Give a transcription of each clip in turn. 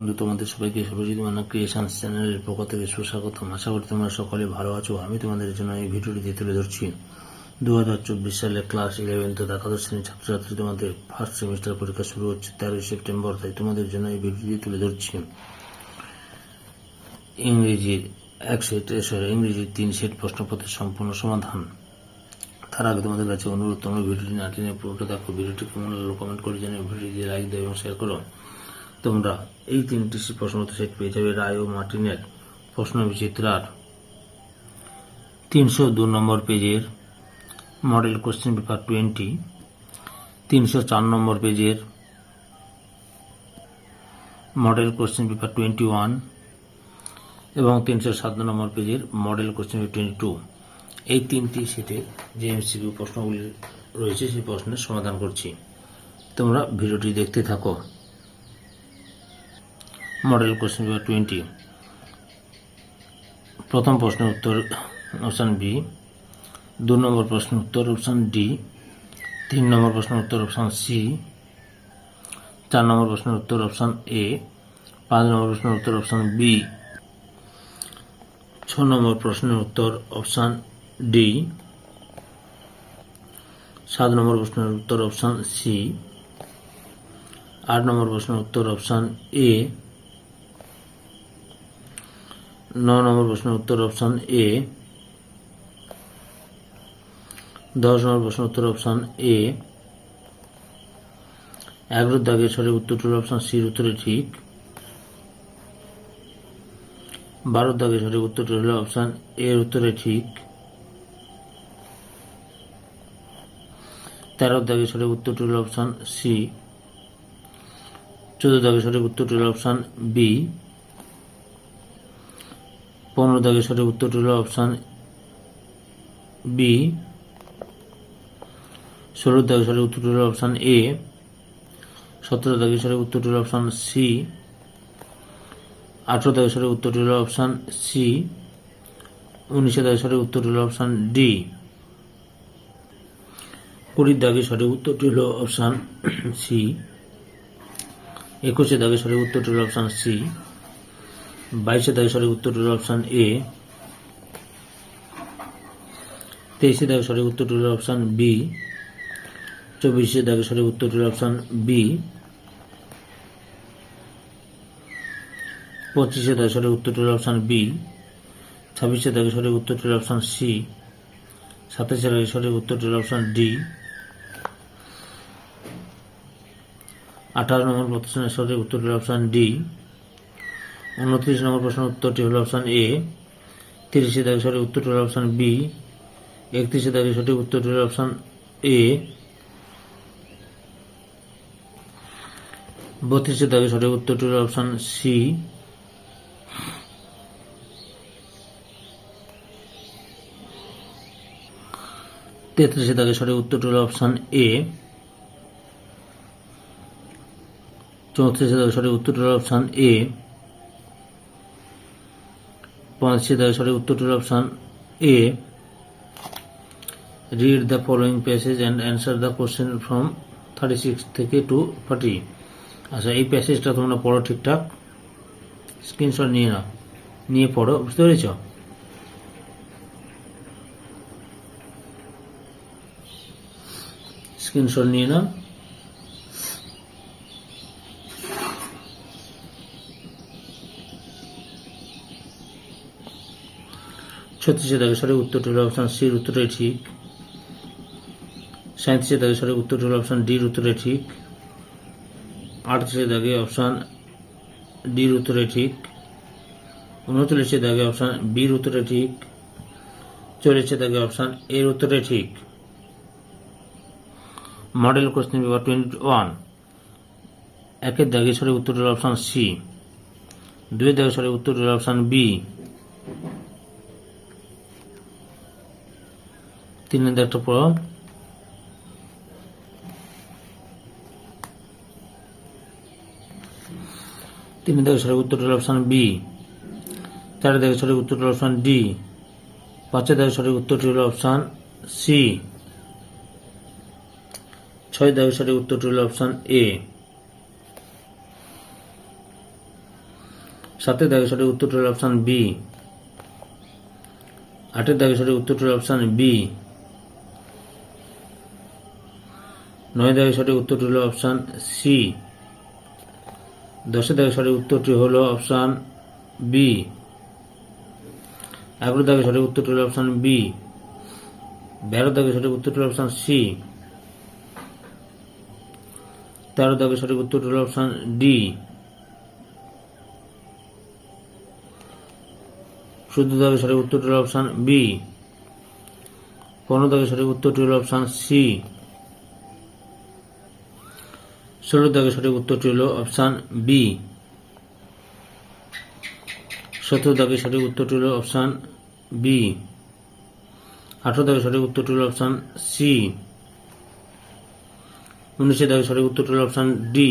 বন্ধু, তোমাদের সবাইকে সর্বজিৎ মান্না ক্রিয়েশন চ্যানেলের পক্ষ থেকে সুস্বাগতম। আশা করি তোমরা সকলে ভালো আছো। আমি তোমাদের জন্য এই ভিডিওটি তুলে ধরছি। দু হাজার চব্বিশ সালে ক্লাস ইলেভেন্থ একাদশ শ্রেণির ছাত্রছাত্রী তোমাদের ফার্স্ট সেমিস্টার পরীক্ষা শুরু হচ্ছে, তেরোই সেপ্টেম্বর। তাই তোমাদের জন্য এই ভিডিওটি তুলে ধরছি। ইংরেজির এক সেট সরি ইংরেজির তিন সেট প্রশ্নপত্রের সম্পূর্ণ সমাধান। তার আগে তোমাদের কাছে অনুরোধ, তোমরা ভিডিওটি না টেনে পুরোটা দেখো। ভিডিওটি কেমন কমেন্ট করে জানিয়ে ভিডিওটি লাইক দাও এবং শেয়ার করো। তোমরা এই তিনটি প্রশ্নোত্তর সেট পেয়ে যাবে, রায় ও মার্টিনের প্রশ্ন বিচিত্রার। তিনশো দু নম্বর পেজের মডেল কোশ্চেন পেপার টোয়েন্টি, তিনশো চার নম্বর পেজের model question paper twenty one এবং তিনশো সাত নম্বর পেজের model question paper twenty two. এই তিনটি সেটে যে এমসিকিউ প্রশ্নগুলি রয়েছে, সেই প্রশ্নের সমাধান করছি। তোমরা ভিডিওটি দেখতে থাকো। মডেল কোশ্চেন পেপার টোয়েন্টি প্রথম প্রশ্নের উত্তর অপশান বি দু নম্বর প্রশ্নের উত্তর অপশান ডি তিন নম্বর প্রশ্নের উত্তর অপশান সি চার নম্বর প্রশ্নের উত্তর অপশান এ পাঁচ নম্বর প্রশ্নের উত্তর অপশান বি ছ নম্বর প্রশ্নের উত্তর অপশান ডি সাত নম্বর প্রশ্নের উত্তর অপশান সি আট নম্বর প্রশ্নের উত্তর অপশান এ ন নম্বর প্রশ্নের উত্তর অপশান এ। দশ নম্বর প্রশ্ন উত্তর অপশান এ। এগারো দাগের সঠিক উত্তরটি হল অপশান সির উত্তরে ঠিক। বারো দাগের সঠিক উত্তরটি হল অপশান এর উত্তরে ঠিক। তেরো দাগের সঠিক উত্তরটি হল অপশান সি। চোদ্দ দাগের সঠিক উত্তরটি হল অপশান বি। পনেরো দাগের সঠিক উত্তরটি হল অপশান বি। ষোলো দাগের সঠিক উত্তরটি হল অপশান এ। সতেরো দাগের সঠিক উত্তরটি হল অপশান সি। আঠেরো দাগের সঠিক উত্তরটি হল অপশান সি। উনিশে দাগের সঠিক উত্তরটি হল অপশান ডি। কুড়ির দাগের সঠিক উত্তরটি হল অপশান সি। একুশে দাগের সঠিক উত্তরটি হল অপশান সি। বাইশে দাগের সঠিক উত্তরটি হল অপশান এ, তেইশে দাগের সঠিক উত্তরটি হল অপশান বি, চব্বিশে দাগের সঠিক উত্তরটি হল অপশান বি, পঁচিশে দাগের সঠিক উত্তরটি হল অপশান বি, ছাব্বিশে দাগের সঠিক উত্তরটি হল অপশান সি, সাতাশে দাগের সঠিক উত্তরটি হল অপশান ডি, আঠারো নম্বর প্রশ্নের সঠিক উত্তরটি হল অপশান ডি উনত্রিশ নম্বর প্রশ্নের উত্তরটি হল অপশান এ তিরিশে দাগের সঠিক উত্তরটি হল অপশান বি একত্রিশে দাগের সঠিক উত্তরটি হল অপশান এ বত্রিশে দাগের সঠিক উত্তরটি হল অপশান সি তেত্রিশে দাগের সঠিক উত্তরটি হল অপশান এ চৌত্রিশে দাগের সঠিক উত্তরটি হল অপশান এ পঁয়ত্রিশে দাগের সঠিক উত্তরটি হল option A. Read the following passage and answer the question from thirty six থেকে টু ফর্টি আচ্ছা এই প্যাসেজটা তোমরা পড়ো ঠিকঠাক। স্ক্রিনশট নিয়ে নাও। নিয়ে পড়ো। বুঝতে পেরেছ? স্ক্রিনশট নিয়ে নাও। ছত্রিশে দাগে সঠিক উত্তরটি হল অপশান সির উত্তরটাই ঠিক। সাঁত্রিশে দাগে সঠিক উত্তরটি হল অপশান ডির উত্তরে ঠিক। আটত্রিশে দাগে অপশান ডির উত্তরে ঠিক। উনচল্লিশে দাগে অপশান বির উত্তরে ঠিক। চল্লিশে দাগে অপশান এর উত্তরে ঠিক। Model question paper twenty one একের দাগে সঠিক উত্তরটি হল অপশান সি দুই দাগে সঠিক উত্তরটি হল অপশান বি তিনের দাগটা পড়ো। তিনের দাগে সঠিক উত্তরটি অপশান বি চারের দাগে সঠিক উত্তরটি অপশান ডি পাঁচের দাগে সঠিক উত্তরটি হল অপশান সি ছয় দাগে সঠিক উত্তরটি হল অপশান এ সাতের দাগে সঠিক উত্তরটি হল অপশান বি আটের দাগে সঠিক উত্তরটি হল অপশান বি নয় দাগে সঠিক উত্তরটি হল অপশান সি। দশের দাগে সঠিক উত্তরটি হল অপশান বি। এগারো দাগে সঠিক উত্তরটি হল অপশান বি। বারো দাগে সঠিক উত্তরটি হল অপশান সি। তেরো দাগে সঠিক উত্তরটি হল অপশান ডি। চোদ্দ দাগে সঠিক উত্তরটি হল অপশান বি। পনেরো দাগে সঠিক উত্তরটি হল অপশান সি। ষোলো দাগে সঠিক উত্তরটি হল অপশান বি। সতেরো দাগে সঠিক উত্তরটি হল অপশান বি। আঠেরো দাগে সঠিক উত্তরটি হল অপশান সি। উনিশে দাগে সঠিক উত্তরটি হল অপশান ডি।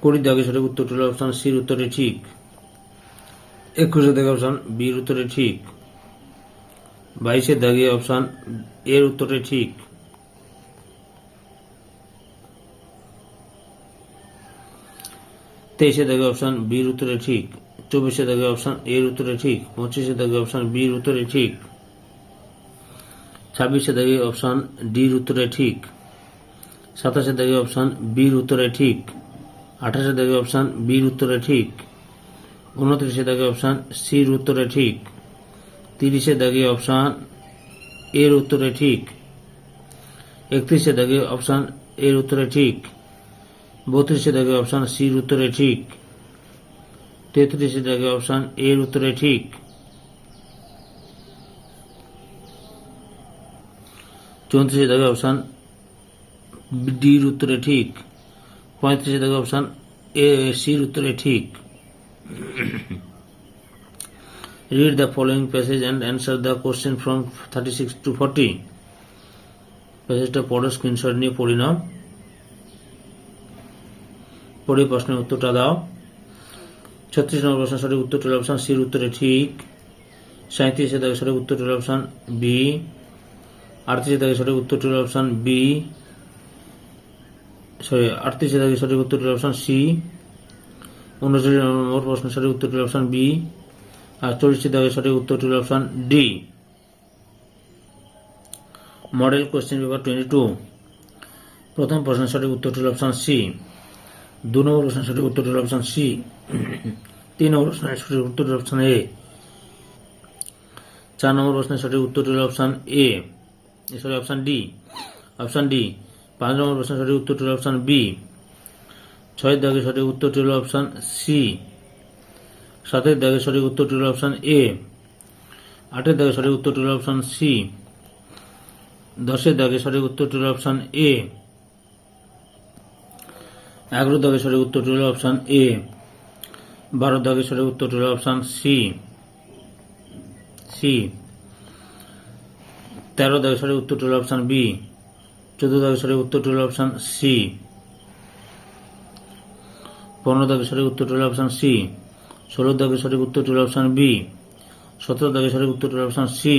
কুড়ি দাগে সঠিক উত্তরটি হল অপশান সির উত্তরে ঠিক। একুশে দাগে অপশান বির উত্তরে ঠিক। বাইশের দাগে অপশান এর উত্তরে ঠিক। তেইশে দাগে অপশান বির উত্তরে ঠিক। চব্বিশে দাগে অপশান এর উত্তরে ঠিক। পঁচিশে দাগে অপশান বির উত্তরে ঠিক। ছাব্বিশে দাগে অপশান ডির উত্তরে ঠিক। সাতাশে দাগে অপশান বির উত্তরে ঠিক। আঠাশে দাগে অপশান বির উত্তরে ঠিক। উনত্রিশে দাগে অপশান সির উত্তরে ঠিক। তিরিশে দাগে অপশান এর উত্তরে ঠিক। একত্রিশে দাগে অপশান এর উত্তরে ঠিক। বত্রিশে দাগে অপশান সির উত্তরে ঠিক। তেত্রিশে দাগে অপশান এর উত্তরে ঠিক। চৌত্রিশে দাগে অপশান ডির উত্তরে ঠিক। পঁয়ত্রিশে দাগে অপশান এ, সির উত্তরে ঠিক। Read the following passage and answer the question from thirty six to forty প্যাসেজটা পড়ো স্ক্রিনশট নিয়ে পড়ি নাও। পড়ে প্রশ্নের উত্তরটা দাও। ছত্রিশ নম্বর প্রশ্ন, সঠিক উত্তরটি অপশান সির উত্তরে ঠিক। সাঁত্রিশে দাগে সঠিক উত্তরটি অপশান বি আটত্রিশে দাগে সঠিক উত্তরটি হল অপশান বি সরি আটত্রিশে দাগে সঠিক উত্তরটি অপশান সি উনচল্লিশ নম্বর প্রশ্ন, সঠিক উত্তরটি অপশান বি আর চল্লিশটি দাগে সঠিক উত্তরটি option D model question paper twenty two প্রথম প্রশ্নের সঠিক উত্তরটি অপশান সি দু নম্বর প্রশ্নের সঠিক উত্তরটি হল অপশান সি। তিন নম্বর প্রশ্নের সঠিক উত্তরটি হল অপশান এ। চার নম্বর প্রশ্নের সঠিক উত্তরটি হল option A. Sorry, option D. Option D. পাঁচ নম্বর প্রশ্নের সঠিক উত্তরটি হল অপশান বি। ছয়ের দাগে সঠিক উত্তরটি হল অপশান সি। সাতের দাগে সঠিক উত্তরটি হল অপশান এ। আটের দাগে সঠিক উত্তরটি হল অপশান সি। দশের দাগে সঠিক উত্তরটি হল অপশান এ। এগারো দাগে সঠিক উত্তরটি হল অপশান এ বারো দাগে সঠিক উত্তরটি হল অপশান সি সি তেরো দাগে সঠিক উত্তরটি হল অপশান বি চোদ্দ দাগে সঠিক উত্তরটি হল অপশান সি পনেরো দাগে সঠিক উত্তরটি হল অপশান সি ষোলো দাগে সঠিক উত্তরটি হল অপশান বি সতেরো দাগে সঠিক উত্তরটি হল অপশান সি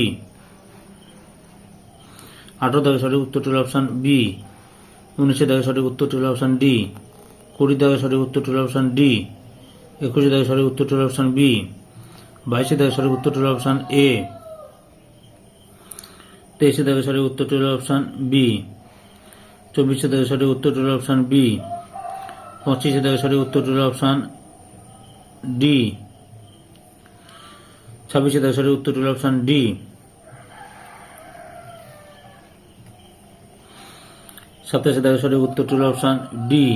আঠারো দাগে সঠিক উত্তরটি হল অপশান বি উনিশে দাগে সঠিক উত্তরটি হল অপশান ডি কুড়ি দাগে সঠিক উত্তরটি হল অপশান ডি, একুশে দাগে সঠিক উত্তরটি হল অপশান বি, বাইশে দাগে সঠিক উত্তরটি হল অপশান এ, তেইশে দাগে সঠিক উত্তরটি হল অপশান বি, চব্বিশে দাগে সঠিক উত্তরটি হল অপশান বি, পঁচিশে দাগে সঠিক উত্তরটি হল অপশান ডি, ছাব্বিশে দাগে সঠিক উত্তরটি হল অপশান ডি। সাতাশে দাগে সঠিক উত্তরটি হল অপশান ডি।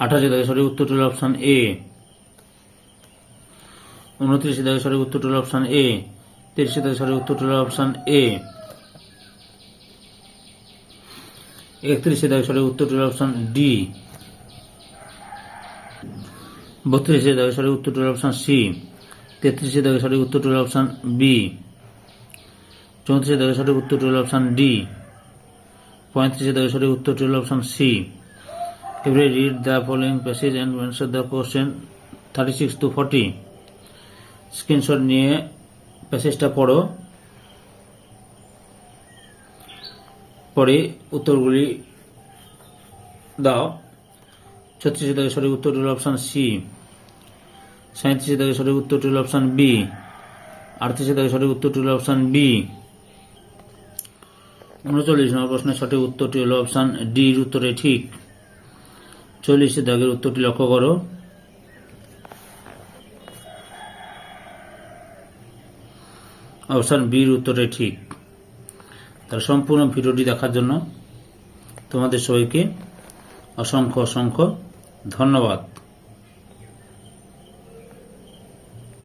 আঠাশে দাগে সঠিক উত্তরটি হল অপশান এ উনত্রিশে দাগে সঠিক উত্তরটি হল অপশান এ তিরিশে দাগে সঠিক উত্তরটি হল অপশান এ একত্রিশে দাগে সঠিক উত্তরটি হল অপশান ডি বত্রিশে দাগে সঠিক উত্তরটি হল অপশান সি তেত্রিশে দাগে সঠিক উত্তরটি হল অপশান বি চৌত্রিশে দাগে সঠিক উত্তরটি হল অপশান ডি পঁয়ত্রিশে দাগে সঠিক উত্তরটি হল অপশান সি এবারে read the following passage and answer the question thirty six to forty screenshot নিয়ে প্যাসেজটা পড়ো। পরে উত্তরগুলি দাও। ছত্রিশে দাগে সঠিক উত্তরটি হল অপশান সি সাঁত্রিশে দাগে সঠিক উত্তরটি হল অপশান বি আটত্রিশে দাগে সঠিক উত্তরটি হল অপশান বি উনচল্লিশ নম্বর প্রশ্নের সঠিক উত্তরটি হল অপশান ডির উত্তরে ঠিক। চল্লিশে দাগের উত্তরটি লক্ষ্য করো। অপশান বির উত্তরে ঠিক। তার সম্পূর্ণ ভিডিওটি দেখার জন্য তোমাদের সবাইকে অসংখ্য অসংখ্য ধন্যবাদ।